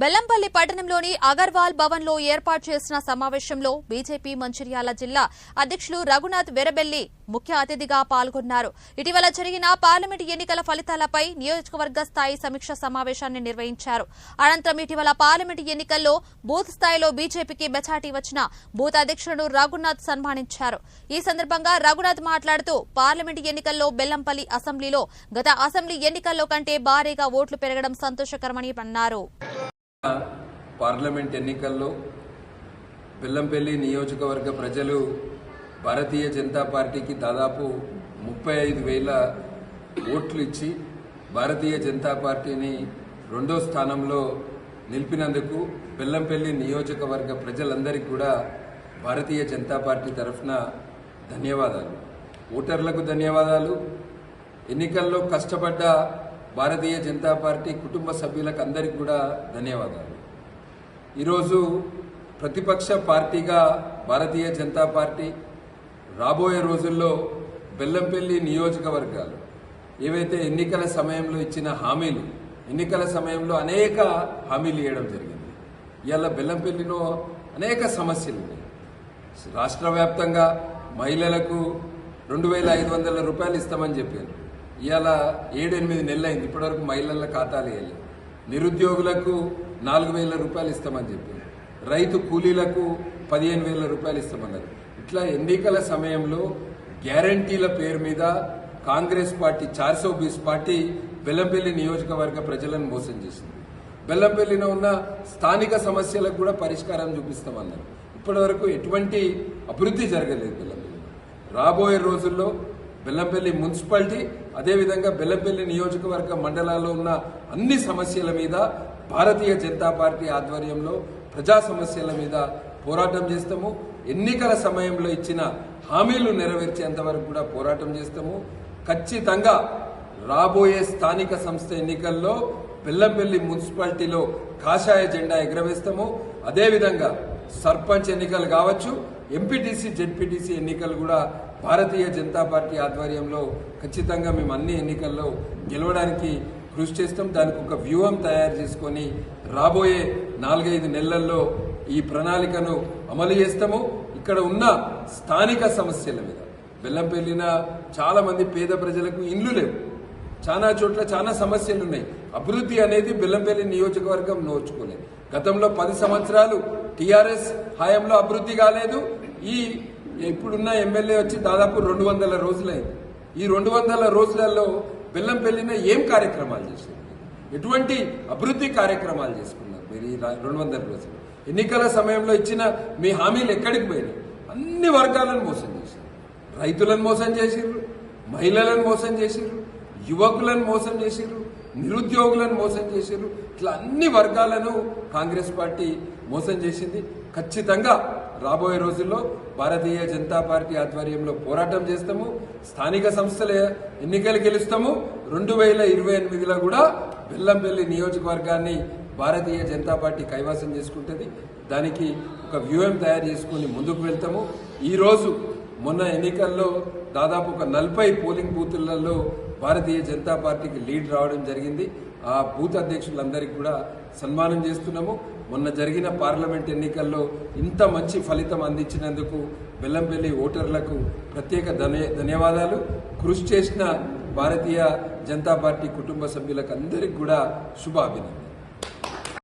బెల్లంపల్లి పట్టణంలోని అగర్వాల్ భవన్లో ఏర్పాటు చేసిన సమావేశంలో బీజేపీ మంచిర్యాల జిల్లా అధ్యక్షులు రఘునాథ్ వెరబెల్లి ముఖ్య అతిథిగా పాల్గొన్నారు. ఇటీవల జరిగిన పార్లమెంట్ ఎన్నికల ఫలితాలపై నియోజకవర్గ స్థాయి సమీక్ష సమావేశాన్ని నిర్వహించారు. అనంతరం ఇటీవల పార్లమెంట్ ఎన్నికల్లో బూత్ స్థాయిలో బీజేపీకి మెచాటి వచ్చిన బూత్ అధ్యక్షుడు రఘునాథ్ సన్మానించారు. ఈ సందర్భంగా రఘునాథ్ మాట్లాడుతూ పార్లమెంట్ ఎన్నికల్లో బెల్లంపల్లి అసెంబ్లీలో గత అసెంబ్లీ ఎన్నికల్లో కంటే భారీగా ఓట్లు పెరగడం సంతోషకరమని అన్నారు. పార్లమెంట్ ఎన్నికల్లో బెల్లంపల్లి నియోజకవర్గ ప్రజలు భారతీయ జనతా పార్టీకి దాదాపు ముప్పై ఐదు వేల ఓట్లు ఇచ్చి భారతీయ జనతా పార్టీని రెండో స్థానంలో నిలిపినందుకు బెల్లంపల్లి నియోజకవర్గ ప్రజలందరికీ కూడా భారతీయ జనతా పార్టీ తరఫున ధన్యవాదాలు. ఓటర్లకు ధన్యవాదాలు. ఎన్నికల్లో కష్టపడ్డ భారతీయ జనతా పార్టీ కుటుంబ సభ్యులకు అందరికీ కూడా ధన్యవాదాలు. ఈరోజు ప్రతిపక్ష పార్టీగా భారతీయ జనతా పార్టీ రాబోయే రోజుల్లో బెల్లంపల్లి నియోజకవర్గాలు ఏవైతే ఎన్నికల సమయంలో ఇచ్చిన హామీలు ఎన్నికల సమయంలో అనేక హామీలు ఇవ్వడం జరిగింది. ఇవాళ బెల్లంపల్లిలో అనేక సమస్యలు ఉన్నాయి. రాష్ట్ర వ్యాప్తంగా మహిళలకు రెండు వేల ఐదు వందల రూపాయలు ఇస్తామని చెప్పారు. ఇవాళ ఏడెనిమిది నెలలు అయింది ఇప్పటివరకు మహిళల ఖాతాలు వేయాలి నిరుద్యోగులకు నాలుగు వేల రూపాయలు ఇస్తామని చెప్పారు రైతు కూలీలకు పదిహేను వేల రూపాయలు ఇస్తామన్నారు. ఇట్లా ఎన్నికల సమయంలో గ్యారంటీల పేరు మీద కాంగ్రెస్ పార్టీ చార్సో బీస్ పార్టీ బెల్లంపల్లి నియోజకవర్గ ప్రజలను మోసం చేసింది. బెల్లంపల్లిలో ఉన్న స్థానిక సమస్యలకు కూడా పరిష్కారం చూపిస్తామన్నారు. ఇప్పటి వరకు ఎటువంటి అభివృద్ధి జరగలేదు బెల్లంపల్లి రాబోయే రోజుల్లో బెల్లంపల్లి మున్సిపాలిటీ అదేవిధంగా బెల్లంపల్లి నియోజకవర్గ మండలాల్లో ఉన్న అన్ని సమస్యల మీద భారతీయ జనతా పార్టీ ఆధ్వర్యంలో ప్రజా సమస్యల మీద పోరాటం చేస్తాము. ఎన్నికల సమయంలో ఇచ్చిన హామీలు నెరవేర్చేంత వరకు కూడా పోరాటం చేస్తాము. ఖచ్చితంగా రాబోయే స్థానిక సంస్థ ఎన్నికల్లో బెల్లంపల్లి మున్సిపాలిటీలో కాషాయ జెండా ఎగరవేస్తాము. అదేవిధంగా సర్పంచ్ ఎన్నికలు కావచ్చు ఎంపీటీసీ జెడ్పీటీసీ ఎన్నికలు కూడా భారతీయ జనతా పార్టీ ఆధ్వర్యంలో ఖచ్చితంగా మేము అన్ని ఎన్నికల్లో గెలవడానికి కృషి చేస్తాం. దానికి ఒక వ్యూహం తయారు చేసుకొని రాబోయే నాలుగైదు నెలల్లో ఈ ప్రణాళికను అమలు చేస్తాము. ఇక్కడ ఉన్న స్థానిక సమస్యల మీద. బెల్లంపల్లిన చాలా మంది పేద ప్రజలకు ఇండ్లు లేవు. చాలా చోట్ల చాలా సమస్యలు ఉన్నాయి. అభివృద్ధి అనేది బెల్లంపల్లి నియోజకవర్గం నోచుకోలేదు. గతంలో పది సంవత్సరాలు టీఆర్ఎస్ హయాంలో అభివృద్ధి కాలేదు. ఈ ఇప్పుడున్న ఎమ్మెల్యే వచ్చి దాదాపు రెండు వందల రోజులైంది ఈ రెండు వందల రోజులలో బెల్లం పెళ్ళిన ఏం కార్యక్రమాలు చేశారు? ఎటువంటి అభివృద్ధి కార్యక్రమాలు చేసుకున్నారు మీరు ఈ రెండు వందల రోజులు? ఎన్నికల సమయంలో ఇచ్చిన మీ హామీలు ఎక్కడికి పోయినాయి? అన్ని వర్గాలను మోసం చేశారు. రైతులను మోసం చేసిర్రు మహిళలను మోసం చేసిర్రు యువకులను మోసం చేసిర్రు నిరుద్యోగులను మోసం చేసిర్రు ఇట్లా అన్ని వర్గాలను కాంగ్రెస్ పార్టీ మోసం చేసింది. ఖచ్చితంగా రాబోయే రోజుల్లో భారతీయ జనతా పార్టీ ఆధ్వర్యంలో పోరాటం చేస్తాము. స్థానిక సంస్థల ఎన్నికలు గెలుస్తాము. రెండు వేల ఇరవై ఎనిమిదిలో కూడా బెల్లంపల్లి నియోజకవర్గాన్ని భారతీయ జనతా పార్టీ కైవసం చేసుకుంటుంది. దానికి ఒక వ్యూహం తయారు చేసుకుని ముందుకు వెళ్తాము. ఈరోజు మొన్న ఎన్నికల్లో దాదాపు ఒక నలభై పోలింగ్ బూతులలో భారతీయ జనతా పార్టీకి లీడ్ రావడం జరిగింది. ఆ బూత్ అధ్యక్షులందరికీ కూడా సన్మానం చేస్తున్నాము. మొన్న జరిగిన పార్లమెంట్ ఎన్నికల్లో ఇంత మంచి ఫలితం అందించినందుకు బెల్లంపల్లి ఓటర్లకు ప్రత్యేక ధన్యవాదాలు. కృషి చేసిన భారతీయ జనతా పార్టీ కుటుంబ సభ్యులకు అందరికీ కూడా శుభాభినందనలు.